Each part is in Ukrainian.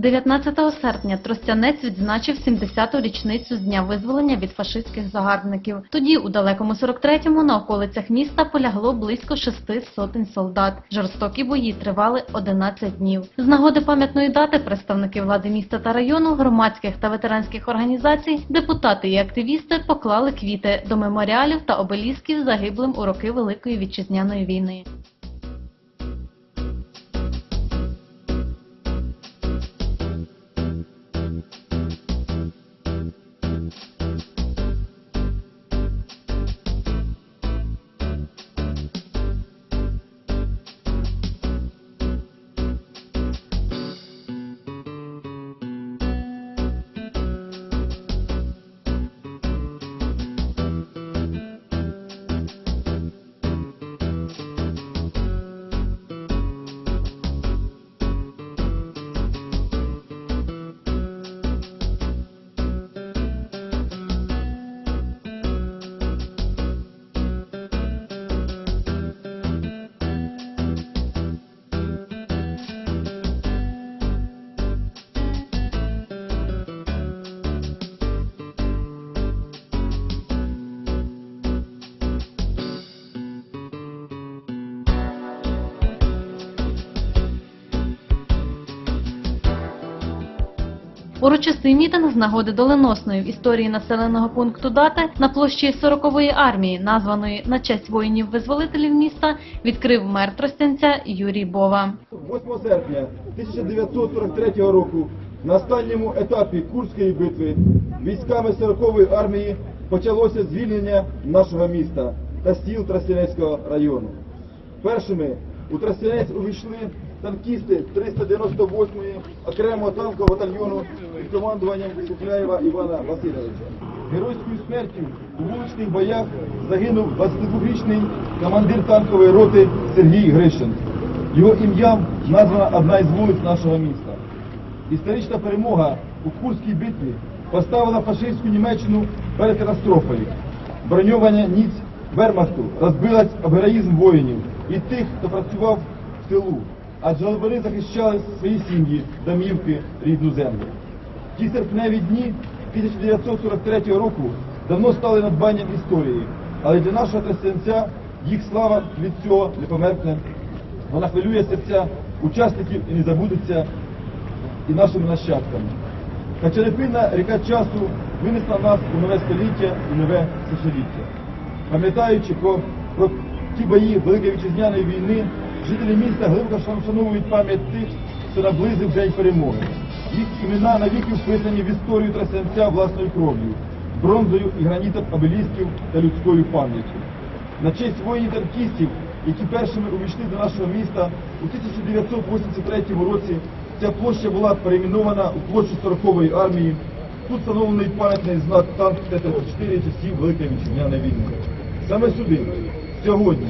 19 серпня Тростянець відзначив 70-ту річницю з дня визволення від фашистських загарбників. Тоді у далекому 43-му на околицях міста полягло близько шести сотень солдат. Жорстокі бої тривали 11 днів. З нагоди пам'ятної дати представники влади міста та району, громадських та ветеранських організацій, депутати і активісти поклали квіти до меморіалів та обелісків загиблим у роки Великої вітчизняної війни. Урочистий мітинг з нагоди доленосної в історії населеного пункту дати на площі 40-ї армії, названої на честь воїнів-визволителів міста, відкрив мер Тростянця Юрій Бова. 8 серпня 1943 року на останньому етапі Курської битви військами 40-ї армії почалося звільнення нашого міста та сіл Тростянецького району. Першими у Тростянець увійшли танкісти 398-ї окремого танкового батальйону під командуванням Сухляєва Івана Васильовича. Геройською смертю у вуличних боях загинув 22-річний командир танкової роти Сергій Грищенко. Його ім'ям названа одна із вулиць нашого міста. Історична перемога у Курській битві поставила фашистську Німеччину перед катастрофою. Броньовання ніць Вермахту розбилась об героїзм воїнів і тих, хто працював в тилу, адже вони захищали свої сім'ї, домівки, рідну землю. Ті серпневі дні 1943 року давно стали надбанням історії, але для нашого тростянця їх слава від цього не померкне. Вона хвилює серця учасників і не забудеться і нашими нащадками. Хоча непинна ріка часу винесла нас у нове століття і нове тисячоліття. Пам'ятаючи про, про ті бої Великої вітчизняної війни, жителі міста глибоко вшановують пам'ять тих, хто наблизив й перемоги. Їх імена навіки вписані в історію трасянця власною кров'ю, бронзою і гранітом обелісків та людською пам'яттю. На честь воїнів танкістів, які першими увійшли до нашого міста у 1983 році, ця площа була перейменована у площу 40-ї армії. Тут встановлений пам'ятний знак танк Т-34 часів Великої вітчизняної війни. Саме сюди, сьогодні,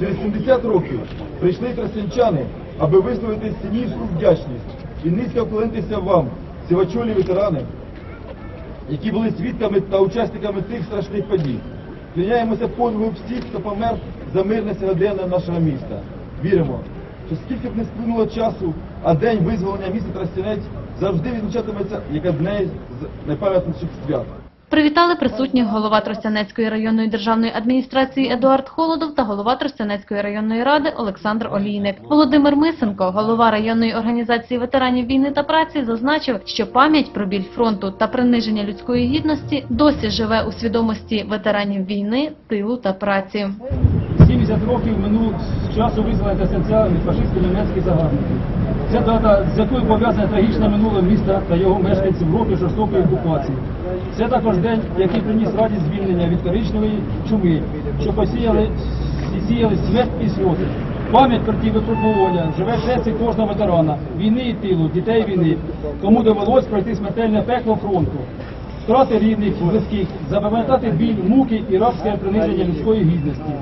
через 70 років, прийшли тростянчани, аби висловити синівську вдячність і низько вклонитися вам, сивачолі ветерани, які були свідками та учасниками тих страшних подій. Кліняємося подвигу всіх, хто помер за мирне сьогодення нашого міста. Віримо, що скільки б не сплинуло часу, а день визволення міста Тростянець завжди відзначатиметься як одне з найпам'ятніших свят. Привітали присутніх голова Тростянецької районної державної адміністрації Едуард Холодов та голова Тростянецької районної ради Олександр Олійник. Володимир Мисенко, голова районної організації ветеранів війни та праці, зазначив, що пам'ять про біль фронту та приниження людської гідності досі живе у свідомості ветеранів війни, тилу та праці. 70 років минуло з часу визволення Тростянця від фашистсько-німецьких загарбників. Ця дата, з якою пов'язане трагічне минуле міста та його мешканців роки жорстокої окупації. Це також день, який приніс радість звільнення від коричневої чуми, що посіяли сіяли смерть і сльози. Пам'ять про ті випробування живе в серці кожного ветерана, війни і тилу, дітей війни, кому довелось пройти смертельне пекло фронту. Втрати рідних, близьких, запам'ятати біль, муки і рабське приниження людської гідності.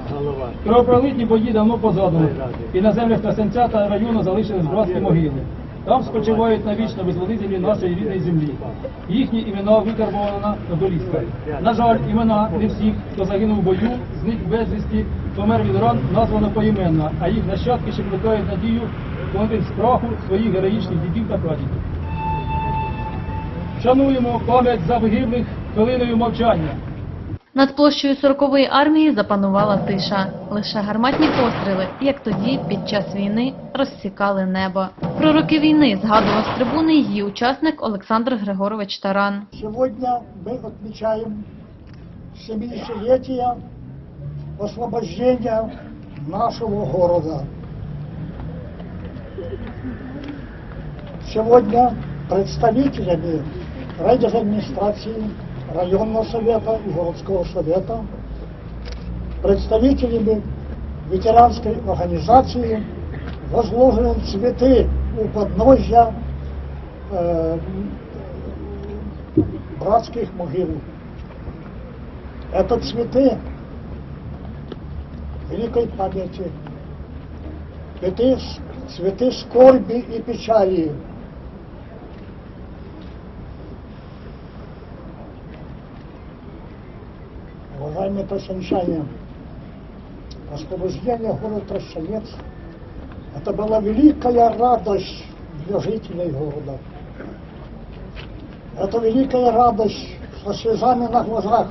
Кровопролитні бої давно позаду, і на землях Трасенця та району залишились братські могили. Там спочивають навічно визволителі нашої рідної землі. Їхні імена викарбовано на обелісках. На жаль, імена не всіх, хто загинув в бою, зник безвісті, помер від ран, названо поіменно, а їх нащадки ще плекають надію вклонити з праху своїх героїчних дідів та прадідів. Вшануємо пам'ять загиблих хвилиною мовчання. Над площею 40-ї армії запанувала тиша. Лише гарматні постріли, як тоді, під час війни, розсікали небо. Про роки війни згадував з трибуни її учасник Олександр Григорович Таран. Сегодня мы отмечаем 70-летие освобождения нашего города. Сегодня представителями райадминистрации, районного совета и городского совета, представителями ветеранской организации возложены цветы у подножья э, братских могил. Это цветы великой памяти, цветы, цветы скорби и печали. Уважаемые тростянчане, освобождение города Тростянец – это была великая радость для жителей города. Это великая радость со слезами на глазах.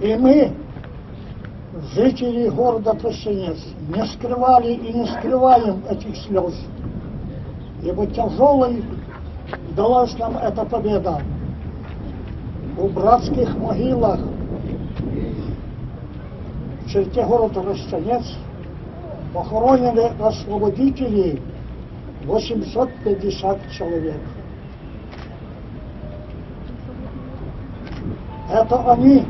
И мы, жители города Тростянец, не скрывали и не скрываем этих слез. Ибо тяжелой далась нам эта победа. У братских могилах в черте города Тростянец похоронены освободители 850 человек. Это они,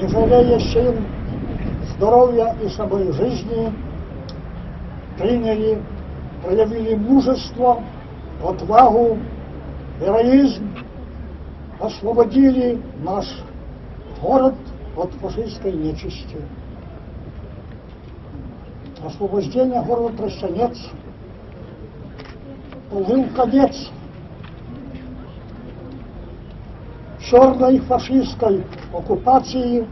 не жалея сил, здоровья и самой жизни, приняли, проявили мужество, отвагу, героизм, освободили наш город от фашистской нечисти. Освобождение города Тростянец положил конец черной фашистской оккупации,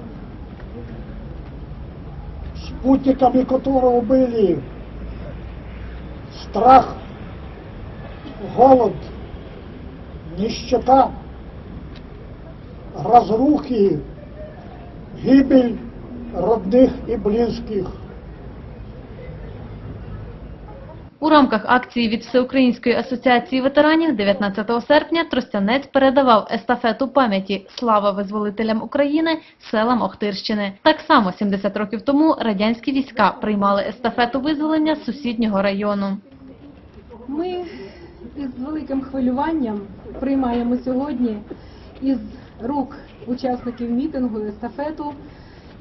спутниками которого были страх, голод, нищета, разрухи, гибель родных и близких. У рамках акції від Всеукраїнської асоціації ветеранів 19 серпня Тростянець передавав естафету пам'яті «Слава визволителям України» селам Охтирщини. Так само 70 років тому радянські війська приймали естафету визволення з сусіднього району. Ми із великим хвилюванням приймаємо сьогодні із рук учасників мітингу естафету,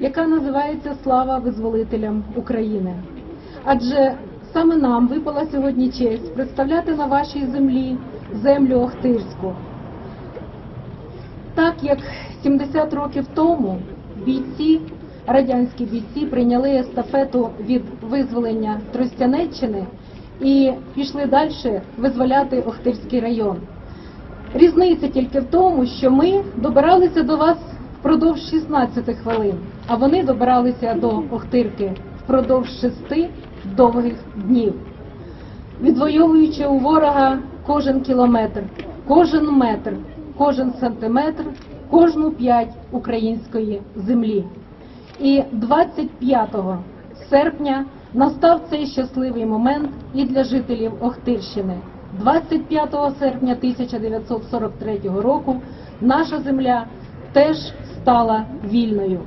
яка називається Слава визволителям України. Адже саме нам випала сьогодні честь представляти на вашій землі землю Охтирську. Так як 70 років тому бійці, радянські бійці прийняли естафету від визволення Тростянеччини і пішли далі визволяти Охтирський район. Різниця тільки в тому, що ми добиралися до вас впродовж 16 хвилин, а вони добиралися до Охтирки впродовж 6 довгих днів відвоюючи у ворога кожен кілометр, кожен метр, кожен сантиметр, кожну п'ять української землі. І 25 серпня настав цей щасливий момент і для жителів Охтирщини. 25 серпня 1943 року наша земля теж стала вільною.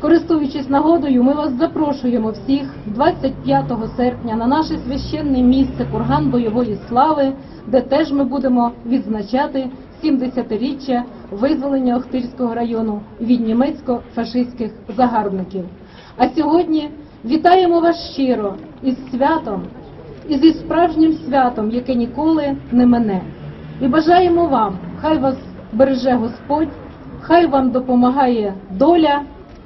Користуючись нагодою, ми вас запрошуємо всіх 25 серпня на наше священне місце Курган бойової слави, де теж ми будемо відзначати 70-річчя визволення Охтирського району від німецько-фашистських загарбників. А сьогодні вітаємо вас щиро із святом і зі справжнім святом, яке ніколи не мене. І бажаємо вам, хай вас береже Господь, хай вам допомагає доля.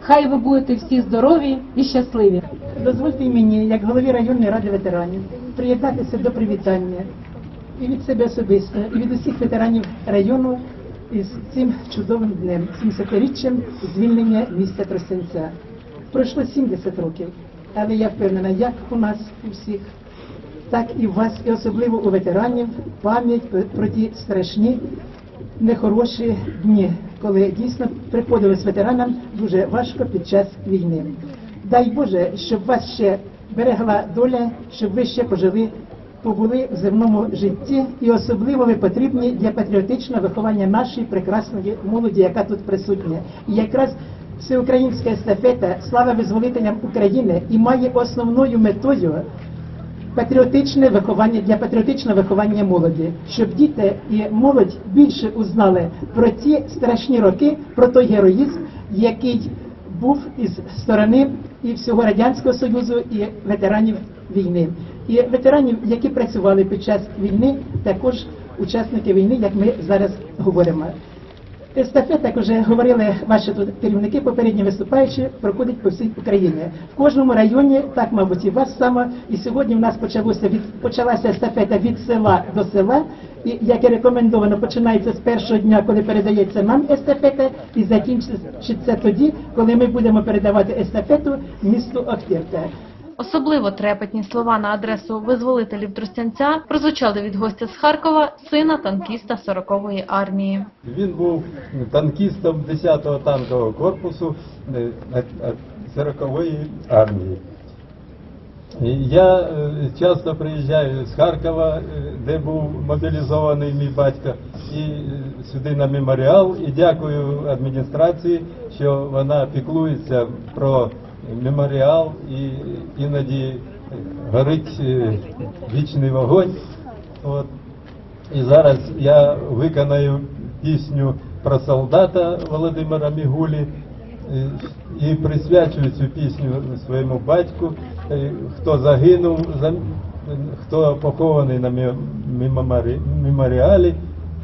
Хай ви будете всі здорові і щасливі. Дозвольте мені, як голові районної ради ветеранів, приєднатися до привітання і від себе особисто, і від усіх ветеранів району із цим чудовим днем, 70-річчям звільнення міста Тростянця. Пройшло 70 років, але я впевнена, як у нас у всіх, так і вас, і особливо у ветеранів, пам'ять про ті страшні, нехороші дні, коли дійсно приходилось ветеранам дуже важко під час війни. Дай Боже, щоб вас ще берегла доля, щоб ви ще пожили, побули в земному житті, і особливо ви потрібні для патріотичного виховання нашої прекрасної молоді, яка тут присутня. І якраз всеукраїнська естафета Слава визволителям України і має основною метою патріотичне виховання для патріотичного виховання молоді, щоб діти і молодь більше узнали про ті страшні роки, про той героїзм, який був із сторони і всього радянського союзу, і ветеранів війни, і ветеранів, які працювали під час війни, також учасники війни, як ми зараз говоримо. Естафета, як вже говорили ваші тут керівники, попередні виступаючі, проходить по всій Україні. В кожному районі, так мабуть, і вас саме. І сьогодні в нас почалося від почалася естафета від села до села. І як і рекомендовано, починається з першого дня, коли передається нам естафета, і закінчиться тоді, коли ми будемо передавати естафету місту Охтирка. Особливо трепетні слова на адресу визволителів Тростянця прозвучали від гостя з Харкова, сина танкіста 40-ї армії. Він був танкістом 10-го танкового корпусу е, е, е, 40-ї армії. Я е, часто приїжджаю з Харкова, е, де був мобілізований мій батько, і е, сюди на меморіал. І дякую адміністрації, що вона піклується про меморіал і іноді горить е, вічний вогонь. От. І зараз я виконаю пісню про солдата Володимира Мігулі е, і присвячую цю пісню своєму батьку, е, хто загинув, хто похований на меморіалі,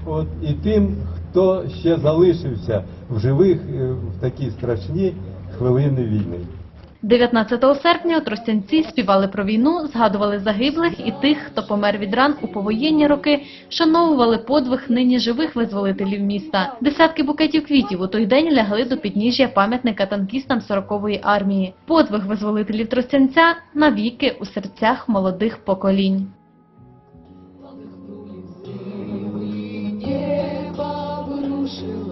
от, і тим, хто ще залишився в живих в такі страшні хвилини війни. 19 серпня Тростянці співали про війну, згадували загиблих і тих, хто помер від ран у повоєнні роки, вшановували подвиг нині живих визволителів міста. Десятки букетів квітів у той день лягли до підніжжя пам'ятника танкістам 40-ї армії. Подвиг визволителів Тростянця навіки у серцях молодих поколінь. Небо вырушило